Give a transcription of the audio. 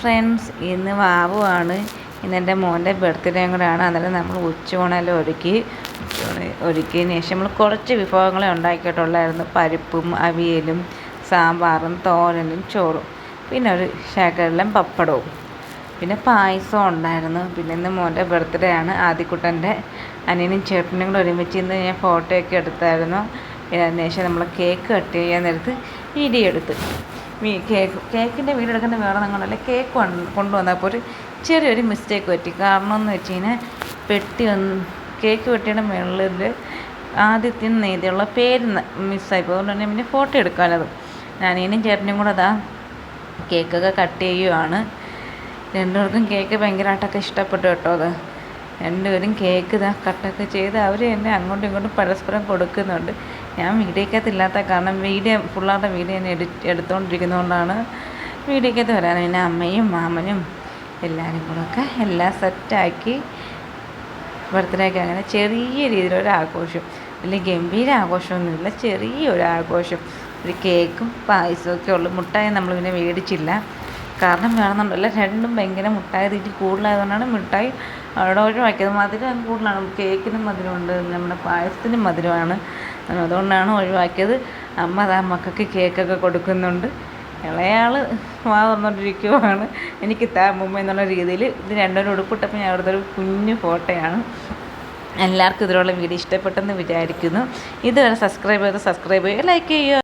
Friends ഇന്ന് വാവുവാണ് ഇന്ന് എന്റെ മോന്റെ ബർത്ത്ഡേയും കൂടെയാണ് അന്നേരം നമ്മൾ ഉച്ചയൂണെല്ലാം ഒരുക്കി. ഒരുക്കിയതിന് ശേഷം നമ്മൾ കുറച്ച് വിഭവങ്ങളെ ഉണ്ടാക്കിയിട്ടുള്ളായിരുന്നു. പരിപ്പും അവിയലും സാമ്പാറും തോരനും ചോറും. പിന്നെ ഒരു ശകലം പപ്പടവും. പിന്നെ പായസം ഉണ്ടായിരുന്നു. പിന്നെ ഇന്ന് മോന്റെ ബർത്ത്ഡേ ആണ്. ആദ്യക്കുട്ടന്റെ അനിയനും ചേട്ടനും കൂടെ ഒരുമിച്ച് ഇന്ന് ഞാൻ ഫോട്ടോയൊക്കെ എടുത്തായിരുന്നു. പിന്നെ അതിന് ശേഷം നമ്മൾ കേക്ക് കട്ട് ചെയ്യാൻ നേരത്ത് ഇടിയെടുത്ത്. കേക്ക് കേക്കിന്റെ വീഡിയോ എടുക്കുന്ന വേറെ നിങ്ങളല്ല കേക്ക് കൊണ്ട് കൊണ്ടുവന്നപ്പോൾ ഒരു ചെറിയൊരു മിസ്റ്റേക്ക് പറ്റി. കാരണം എന്ന് വെച്ച് കഴിഞ്ഞാൽ പെട്ടി ഒന്ന് കേക്ക് പെട്ടിയുടെ മുകളിൽ ആദ്യത്തെ നെയ്തിയുള്ള പേര് മിസ്സായി അതുകൊണ്ട് തന്നെ പിന്നെ ഫോട്ടോ എടുക്കാനത്. ഞാനീനും ചേട്ടനും കൂടെ അതാ കേക്കൊക്കെ കട്ട് ചെയ്യുവാണ്. രണ്ടുപേർക്കും കേക്ക് ഭയങ്കരമായിട്ടൊക്കെ ഇഷ്ടപ്പെട്ടു കേട്ടോ അത്. രണ്ടുപേരും കേക്ക് ഇതാ കട്ടൊക്കെ ചെയ്ത് അവർ എന്നെ അങ്ങോട്ടും ഇങ്ങോട്ടും പരസ്പരം കൊടുക്കുന്നുണ്ട്. ഞാൻ വീഡിയോക്കകത്ത് ഇല്ലാത്ത കാരണം വീഡിയോ ഫുള്ളായിട്ട് വീഡിയോ ഞാൻ എഡിറ്റ് എടുത്തുകൊണ്ടിരിക്കുന്നതുകൊണ്ടാണ് വീഡിയോക്കകത്ത് വരാൻ പിന്നെ അമ്മയും മാമനും എല്ലാവരും കൂടെ ഒക്കെ എല്ലാം സെറ്റാക്കി ബർത്ത്ഡേക്ക് അങ്ങനെ ചെറിയ രീതിയിലൊരു ആഘോഷം. വലിയ ഗംഭീര ആഘോഷമൊന്നുമില്ല ചെറിയൊരു ആഘോഷം. ഒരു കേക്കും പായസവും ഒക്കെ ഉള്ളു. മുട്ടായി നമ്മൾ പിന്നെ മേടിച്ചില്ല. കാരണം വേണമെന്നുണ്ടല്ല രണ്ടും ഭയങ്കര മുട്ടായി തീറ്റി കൂടുതലായതുകൊണ്ടാണ് മിഠായി അവിടെ ഒഴിവാക്കിയത് മധുരം കൂടുതലാണ്. കേക്കിനും മധുരമുണ്ട് നമ്മുടെ പായസത്തിനും മധുരമാണ്. അതുകൊണ്ടാണ് ഒഴിവാക്കിയത്. അമ്മ അതാ മക്കൾക്ക് കേക്കൊക്കെ കൊടുക്കുന്നുണ്ട്. ഇളയാൾ വാ തുറന്നുകൊണ്ടിരിക്കുവാണ് എനിക്ക് താ അമ്മ എന്നുള്ള രീതിയിൽ ഇത് രണ്ടും ഉടുപ്പിട്ടപ്പോൾ ഞാൻ അവിടുത്തെ ഒരു കുഞ്ഞു ഫോട്ടോയാണ്. എല്ലാവർക്കും ഇതിലുള്ള വീഡിയോ ഇഷ്ടപ്പെട്ടെന്ന് വിചാരിക്കുന്നു. ഇതുവരെ സബ്സ്ക്രൈബ് ചെയ്ത് സബ്സ്ക്രൈബ് ചെയ്യുക ലൈക്ക് ചെയ്യുക